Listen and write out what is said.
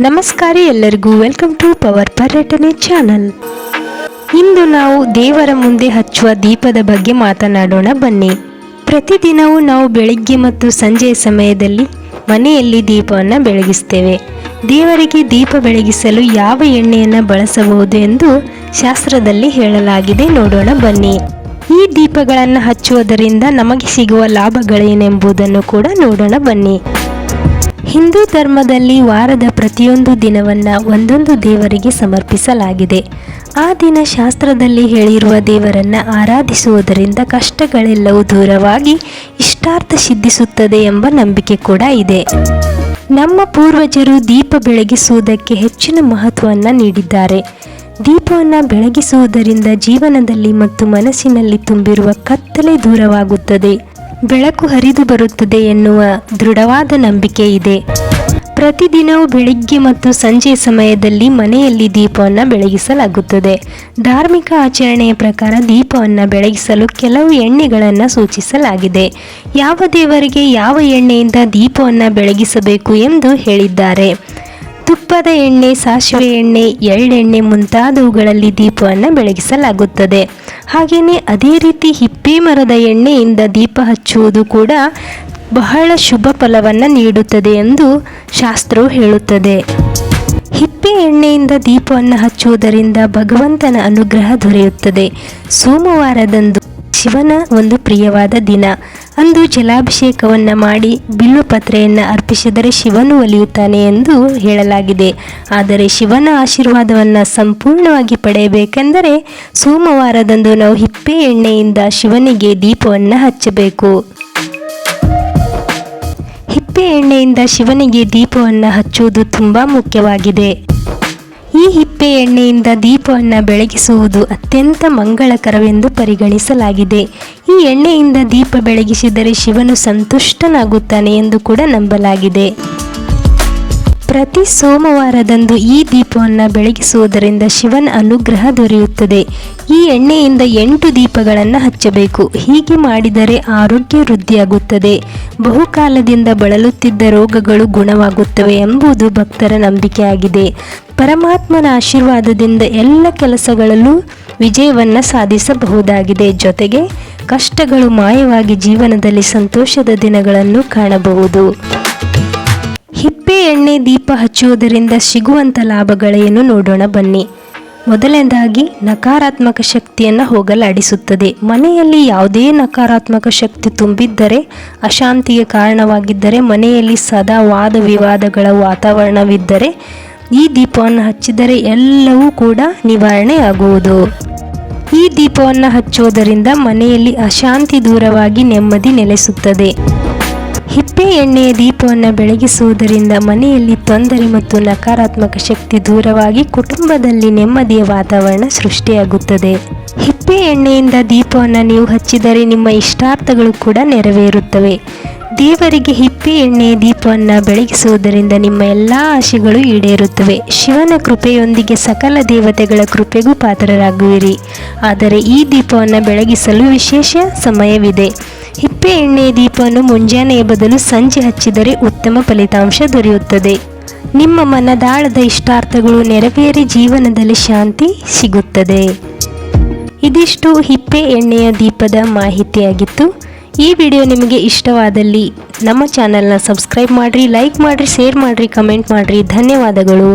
ನಮಸ್ಕಾರ ಎಲ್ಲರಿಗೂ. Welcome to power ಪರ್ಯಟನೆ ಚಾನಲ್ ಇಂದು ನಾವು ದೇವರ ಮುಂದೆ ಹಚ್ಚುವ ದೀಪದ ಬಗ್ಗೆ ಮಾತನಾಡೋಣ. ಬನ್ನಿ. ಪ್ರತಿದಿನವೂ ನಾವು ಬೆಳಿಗ್ಗೆ ಮತ್ತು ಸಂಜೆಯ ಸಮಯದಲ್ಲಿ ಮನೆಯಲ್ಲಿ ದೀಪವನ್ನು ಬೆಳಗಿಸ್ತೇವೆ. ದೇವರಿಗೆ ದೀಪ ಬೆಳಗಿಸಲು ಯಾವ ಎಣ್ಣೆಯನ್ನು ಬಳಸಬಹುದು ಎಂದು ಶಾಸ್ತ್ರದಲ್ಲಿ ಹೇಳಲಾಗಿದೆ. ನೋಡೋಣ, ಬನ್ನಿ. ಈ ದೀಪಗಳನ್ನು ಹಚ್ಚುವುದರಿಂದ ನಮಗೆ ಸಿಗುವ ಲಾಭಗಳೇನೆಂಬುದನ್ನು ಕೂಡ ನೋಡೋಣ, ಬನ್ನಿ. ಹಿಂದೂ ಧರ್ಮದಲ್ಲಿ ವಾರದ ಪ್ರತಿಯೊಂದು ದಿನವನ್ನು ಒಂದೊಂದು ದೇವರಿಗೆ ಸಮರ್ಪಿಸಲಾಗಿದೆ. ಆ ದಿನ ಶಾಸ್ತ್ರದಲ್ಲಿ ಹೇಳಿರುವ ದೇವರನ್ನು ಆರಾಧಿಸುವುದರಿಂದ ಕಷ್ಟಗಳೆಲ್ಲವೂ ದೂರವಾಗಿ ಇಷ್ಟಾರ್ಥ ಸಿದ್ಧಿಸುತ್ತದೆ ಎಂಬ ನಂಬಿಕೆ ಕೂಡ ಇದೆ. ನಮ್ಮ ಪೂರ್ವಜರು ದೀಪ ಬೆಳಗಿಸುವುದಕ್ಕೆ ಹೆಚ್ಚಿನ ಮಹತ್ವವನ್ನು ನೀಡಿದ್ದಾರೆ. ದೀಪವನ್ನು ಬೆಳಗಿಸುವುದರಿಂದ ಜೀವನದಲ್ಲಿ ಮತ್ತು ಮನಸ್ಸಿನಲ್ಲಿ ತುಂಬಿರುವ ಕತ್ತಲೆ ದೂರವಾಗುತ್ತದೆ. ಬೆಳಕು ಹರಿದು ಬರುತ್ತದೆ ಎನ್ನುವ ದೃಢವಾದ ನಂಬಿಕೆ ಇದೆ. ಪ್ರತಿದಿನವೂ ಬೆಳಿಗ್ಗೆ ಮತ್ತು ಸಂಜೆ ಸಮಯದಲ್ಲಿ ಮನೆಯಲ್ಲಿ ದೀಪವನ್ನು ಬೆಳಗಿಸಲಾಗುತ್ತದೆ. ಧಾರ್ಮಿಕ ಆಚರಣೆಯ ಪ್ರಕಾರ ದೀಪವನ್ನು ಬೆಳಗಿಸಲು ಕೆಲವು ಎಣ್ಣೆಗಳನ್ನು ಸೂಚಿಸಲಾಗಿದೆ. ಯಾವ ದೇವರಿಗೆ ಯಾವ ಎಣ್ಣೆಯಿಂದ ದೀಪವನ್ನು ಬೆಳಗಿಸಬೇಕು ಎಂದು ಹೇಳಿದ್ದಾರೆ. ತುಪ್ಪದ ಎಣ್ಣೆ, ಸಾಸಿವೆ ಎಣ್ಣೆ, ಎಳ್ಳೆಣ್ಣೆ ಮುಂತಾದವುಗಳಲ್ಲಿ ದೀಪವನ್ನು ಬೆಳಗಿಸಲಾಗುತ್ತದೆ. ಹಾಗೆಯೇ ಅದೇ ರೀತಿ ಹಿಪ್ಪಿ ಮರದ ಎಣ್ಣೆಯಿಂದ ದೀಪ ಹಚ್ಚುವುದು ಕೂಡ ಬಹಳ ಶುಭ ಫಲವನ್ನು ನೀಡುತ್ತದೆ ಎಂದು ಶಾಸ್ತ್ರವು ಹೇಳುತ್ತದೆ. ಹಿಪ್ಪೆ ಎಣ್ಣೆಯಿಂದ ದೀಪವನ್ನು ಹಚ್ಚುವುದರಿಂದ ಭಗವಂತನ ಅನುಗ್ರಹ ದೊರೆಯುತ್ತದೆ. ಸೋಮವಾರದಂದು ಶಿವನ ಒಂದು ಪ್ರಿಯವಾದ ದಿನ. ಅಂದು ಜಲಾಭಿಷೇಕವನ್ನು ಮಾಡಿ ಬಿಲ್ಲುಪತ್ರೆಯನ್ನು ಅರ್ಪಿಸಿದರೆ ಶಿವನು ಒಲಿಯುತ್ತಾನೆ ಎಂದು ಹೇಳಲಾಗಿದೆ. ಆದರೆ ಶಿವನ ಆಶೀರ್ವಾದವನ್ನು ಸಂಪೂರ್ಣವಾಗಿ ಪಡೆಯಬೇಕೆಂದರೆ ಸೋಮವಾರದಂದು ನಾವು ಹಿಪ್ಪೆ ಎಣ್ಣೆಯಿಂದ ಶಿವನಿಗೆ ದೀಪವನ್ನು ಹಚ್ಚಬೇಕು. ಹಿಪ್ಪೆ ಎಣ್ಣೆಯಿಂದ ಶಿವನಿಗೆ ದೀಪವನ್ನು ಹಚ್ಚುವುದು ತುಂಬ ಮುಖ್ಯವಾಗಿದೆ. ಈ ಹಿಪ್ಪೆ ಎಣ್ಣೆಯಿಂದ ದೀಪವನ್ನು ಬೆಳಗಿಸುವುದು ಅತ್ಯಂತ ಮಂಗಳಕರವೆಂದು ಪರಿಗಣಿಸಲಾಗಿದೆ. ಈ ಎಣ್ಣೆಯಿಂದ ದೀಪ ಬೆಳಗಿಸಿದರೆ ಶಿವನು ಸಂತುಷ್ಟನಾಗುತ್ತಾನೆ ಎಂದು ಕೂಡ ನಂಬಲಾಗಿದೆ. ಪ್ರತಿ ಸೋಮವಾರದಂದು ಈ ದೀಪವನ್ನು ಬೆಳಗಿಸುವುದರಿಂದ ಶಿವನ ಅನುಗ್ರಹ ದೊರೆಯುತ್ತದೆ. ಈ ಎಣ್ಣೆಯಿಂದ ಎಂಟು ದೀಪಗಳನ್ನು ಹಚ್ಚಬೇಕು. ಹೀಗೆ ಮಾಡಿದರೆ ಆರೋಗ್ಯ ವೃದ್ಧಿಯಾಗುತ್ತದೆ. ಬಹುಕಾಲದಿಂದ ಬಳಲುತ್ತಿದ್ದ ರೋಗಗಳು ಗುಣವಾಗುತ್ತವೆ ಎಂಬುದು ಭಕ್ತರ ನಂಬಿಕೆಯಾಗಿದೆ. ಪರಮಾತ್ಮನ ಆಶೀರ್ವಾದದಿಂದ ಎಲ್ಲ ಕೆಲಸಗಳಲ್ಲೂ ವಿಜಯವನ್ನು ಸಾಧಿಸಬಹುದಾಗಿದೆ. ಜೊತೆಗೆ ಕಷ್ಟಗಳು ಮಾಯವಾಗಿ ಜೀವನದಲ್ಲಿ ಸಂತೋಷದ ದಿನಗಳನ್ನು ಕಾಣಬಹುದು. ಹಿಪ್ಪೆ ಎಣ್ಣೆ ದೀಪ ಹಚ್ಚುವುದರಿಂದ ಸಿಗುವಂಥ ಲಾಭಗಳೇನು ನೋಡೋಣ ಬನ್ನಿ. ಮೊದಲನೇದಾಗಿ ನಕಾರಾತ್ಮಕ ಶಕ್ತಿಯನ್ನು ಹೋಗಲಾಡಿಸುತ್ತದೆ. ಮನೆಯಲ್ಲಿ ಯಾವುದೇ ನಕಾರಾತ್ಮಕ ಶಕ್ತಿ ತುಂಬಿದ್ದರೆ, ಅಶಾಂತಿಗೆ ಕಾರಣವಾಗಿದ್ದರೆ, ಮನೆಯಲ್ಲಿ ಸದಾ ವಾದ ವಿವಾದಗಳ ವಾತಾವರಣವಿದ್ದರೆ, ಈ ದೀಪವನ್ನು ಹಚ್ಚಿದರೆ ಎಲ್ಲವೂ ಕೂಡ ನಿವಾರಣೆ ಆಗುವುದು ಈ ದೀಪವನ್ನು ಹಚ್ಚುವುದರಿಂದ ಮನೆಯಲ್ಲಿ ಅಶಾಂತಿ ದೂರವಾಗಿ ನೆಮ್ಮದಿ ನೆಲೆಸುತ್ತದೆ. ಹಿಪ್ಪೆ ಎಣ್ಣೆಯ ದೀಪವನ್ನು ಬೆಳಗಿಸುವುದರಿಂದ ಮನೆಯಲ್ಲಿ ತೊಂದರೆ ಮತ್ತು ನಕಾರಾತ್ಮಕ ಶಕ್ತಿ ದೂರವಾಗಿ ಕುಟುಂಬದಲ್ಲಿ ನೆಮ್ಮದಿಯ ವಾತಾವರಣ ಸೃಷ್ಟಿಯಾಗುತ್ತದೆ. ಹಿಪ್ಪೆ ಎಣ್ಣೆಯಿಂದ ದೀಪವನ್ನು ನೀವು ಹಚ್ಚಿದರೆ ನಿಮ್ಮ ಇಷ್ಟಾರ್ಥಗಳು ಕೂಡ ನೆರವೇರುತ್ತವೆ. ದೇವರಿಗೆ ಹಿಪ್ಪೆ ಎಣ್ಣೆಯ ದೀಪವನ್ನು ಬೆಳಗಿಸುವುದರಿಂದ ನಿಮ್ಮ ಎಲ್ಲ ಆಶೆಗಳು ಈಡೇರುತ್ತವೆ. ಶಿವನ ಕೃಪೆಯೊಂದಿಗೆ ಸಕಲ ದೇವತೆಗಳ ಕೃಪೆಗೂ ಪಾತ್ರರಾಗುವಿರಿ. ಆದರೆ ಈ ದೀಪವನ್ನು ಬೆಳಗಿಸಲು ವಿಶೇಷ ಸಮಯವಿದೆ. ಹಿಪ್ಪೆ ಎಣ್ಣೆ ದೀಪವನ್ನು ಮುಂಜಾನೆಯ ಬದಲು ಸಂಜೆ ಹಚ್ಚಿದರೆ ಉತ್ತಮ ಫಲಿತಾಂಶ ದೊರೆಯುತ್ತದೆ. ನಿಮ್ಮ ಮನದಾಳದ ಇಷ್ಟಾರ್ಥಗಳು ನೆರವೇರಿ ಜೀವನದಲ್ಲಿ ಶಾಂತಿ ಸಿಗುತ್ತದೆ. ಇದಿಷ್ಟು ಹಿಪ್ಪೆ ಎಣ್ಣೆಯ ದೀಪದ ಮಾಹಿತಿಯಾಗಿತ್ತು. ಈ ವಿಡಿಯೋ ನಿಮಗೆ ಇಷ್ಟವಾದಲ್ಲಿ ನಮ್ಮ ಚಾನಲ್ನ ಸಬ್ಸ್ಕ್ರೈಬ್ ಮಾಡಿರಿ, ಲೈಕ್ ಮಾಡಿರಿ, ಶೇರ್ ಮಾಡಿರಿ, ಕಮೆಂಟ್ ಮಾಡಿರಿ. ಧನ್ಯವಾದಗಳು.